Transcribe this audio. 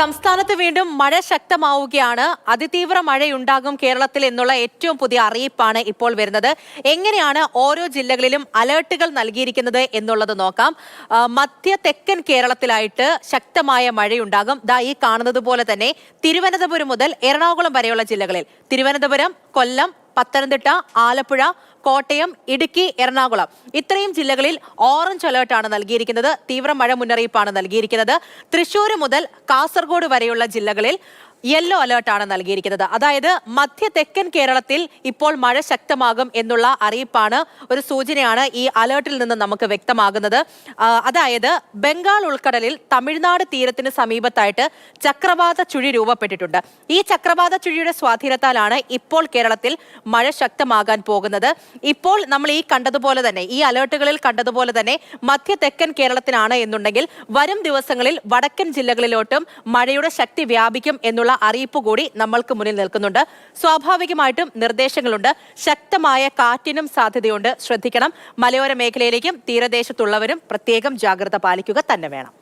സംസ്ഥാനത്ത് വീണ്ടും മഴ ശക്തമാവുകയാണ്. അതിതീവ്ര മഴയുണ്ടാകും കേരളത്തിൽ എന്നുള്ള ഏറ്റവും പുതിയ അറിയിപ്പാണ് ഇപ്പോൾ വരുന്നത്. എങ്ങനെയാണ് ഓരോ ജില്ലകളിലും അലേർട്ടുകൾ നൽകിയിരിക്കുന്നത് എന്നുള്ളത് നോക്കാം. മധ്യ തെക്കൻ കേരളത്തിലായിട്ട് ശക്തമായ മഴയുണ്ടാകും. ദാ ഈ കാണുന്നത് പോലെ തന്നെ തിരുവനന്തപുരം മുതൽ എറണാകുളം വരെയുള്ള ജില്ലകളിൽ. തിരുവനന്തപുരം കൊല്ലം പത്തനംതിട്ട ആലപ്പുഴ കോട്ടയം ഇടുക്കി എറണാകുളം. ഇത്രയും ജില്ലകളിൽ ഓറഞ്ച് അലേർട്ടാണ് നൽകിയിരിക്കുന്നത്. തീവ്ര മഴ മുന്നറിയിപ്പാണ് നൽകിയിരിക്കുന്നത്. തൃശൂർ മുതൽ കാസർഗോഡ് വരെയുള്ള ജില്ലകളിൽ യെല്ലോ അലേർട്ടാണ് നൽകിയിരിക്കുന്നത്. അതായത് മധ്യ തെക്കൻ കേരളത്തിൽ ഇപ്പോൾ മഴ ശക്തമാകും എന്നുള്ള അറിയിപ്പാണ് ഒരു സൂചനയാണ് ഈ അലേർട്ടിൽ നിന്ന് നമുക്ക് വ്യക്തമാകുന്നത്. അതായത് ബംഗാൾ ഉൾക്കടലിൽ തമിഴ്നാട് തീരത്തിന് സമീപത്തായിട്ട് ചക്രവാത ചുഴി രൂപപ്പെട്ടിട്ടുണ്ട്. ഈ ചക്രവാത ചുഴിയുടെ സ്വാധീനത്താലാണ് ഇപ്പോൾ കേരളത്തിൽ മഴ ശക്തമാകാൻ പോകുന്നത്. ഇപ്പോൾ നമ്മൾ ഈ കണ്ടതുപോലെ തന്നെ ഈ അലേർട്ടുകളിൽ കണ്ടതുപോലെ തന്നെ മധ്യ തെക്കൻ കേരളത്തിനാണ് എന്നുണ്ടെങ്കിൽ വരും ദിവസങ്ങളിൽ വടക്കൻ ജില്ലകളിലോട്ടും മഴയുടെ ശക്തി വ്യാപിക്കും എന്നുള്ള അറിയിപ്പ് കൂടി നമ്മൾക്ക് മുന്നിൽ നിൽക്കുന്നുണ്ട്. സ്വാഭാവികമായിട്ടും നിർദ്ദേശങ്ങളുണ്ട്. ശക്തമായ കാറ്റിനും സാധ്യതയുണ്ട്. ശ്രദ്ധിക്കണം. മലയോര മേഖലയിലേക്കും തീരദേശത്തുള്ളവരും പ്രത്യേകം ജാഗ്രത പാലിക്കുക തന്നെ വേണം.